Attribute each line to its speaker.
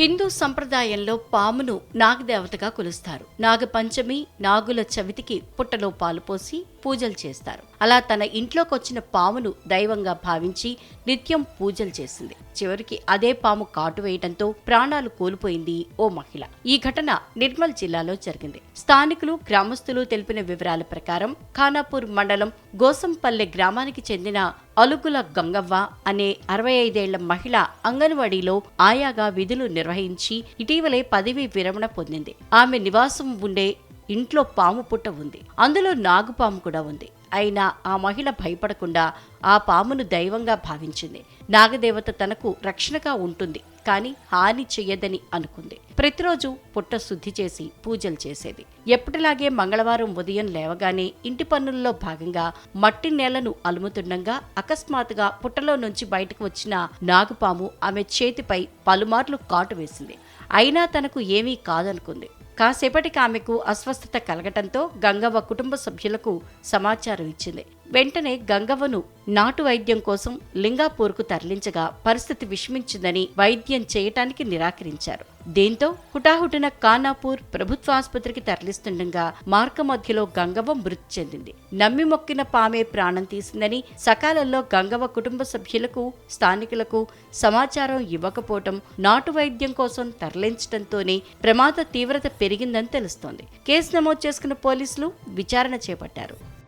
Speaker 1: హిందూ సంప్రదాయంలో పామును నాగదేవతగా కొలుస్తారు. నాగపంచమి నాగుల చవితికి పుట్టలో పాలు పోసి పూజలు చేస్తారు. అలా తన ఇంట్లోకొచ్చిన పామును దైవంగా భావించి నిత్యం పూజలు చేసింది చివరికి అదే పాము కాటు వేయడంతో ప్రాణాలు కోల్పోయింది ఓ మహిళ. ఈ ఘటన నిర్మల్ జిల్లాలో జరిగింది. స్థానికులు గ్రామస్తులు తెలిపిన వివరాల ప్రకారం ఖానాపూర్ మండలం గోసంపల్లె గ్రామానికి చెందిన అలుకుల గంగవ్వ అనే అరవై ఐదేళ్ళ మహిళ అంగన్వాడీలో ఆయాగా విధులు నిర్వహించి ఇటీవలే పదవి విరమణ పొందింది. ఆమె నివాసం ఉండే ఇంట్లో పాము పుట్ట ఉంది. అందులో నాగుపాము కూడా ఉంది. అయినా ఆ మహిళ భయపడకుండా ఆ పామును దైవంగా భావించింది. నాగదేవత తనకు రక్షణగా ఉంటుంది కానీ హాని చెయ్యదని అనుకుంది. ప్రతిరోజు పుట్ట శుద్ధి చేసి పూజలు చేసేది. ఎప్పటిలాగే మంగళవారం ఉదయం లేవగానే ఇంటి పనుల్లో భాగంగా మట్టి నేలను అలుముతుండగా అకస్మాత్తుగా పుట్టలో నుంచి బయటకు వచ్చిన నాగుపాము ఆమె చేతిపై పలుమార్లు కాటు వేసింది. అయినా తనకు ఏమీ కాదనుకుంది. కాసేపటికి ఆమెకు అస్వస్థత కలగటంతో గంగవ్వ కుటుంబ సభ్యులకు సమాచారం ఇచ్చింది. వెంటనే గంగవ్వను నాటు వైద్యం కోసం లింగాపూర్కు తరలించగా పరిస్థితి విషమించిందని వైద్యం చేయటానికి నిరాకరించారు. దీంతో హుటాహుటిన కానాపూర్ ప్రభుత్వ ఆసుపత్రికి తరలిస్తుండగా మార్గ మధ్యలో గంగవ్వ మృతి చెందింది. నమ్మి మొక్కిన పామే ప్రాణం తీసిందని సకాలంలో గంగవ్వ కుటుంబ సభ్యులకు స్థానికులకు సమాచారం ఇవ్వకపోవటం నాటు వైద్యం కోసం తరలించడంతోనే ప్రమాద తీవ్రత పెరిగిందని తెలుస్తోంది. కేసు నమోదు చేసుకున్న పోలీసులు విచారణ చేపట్టారు.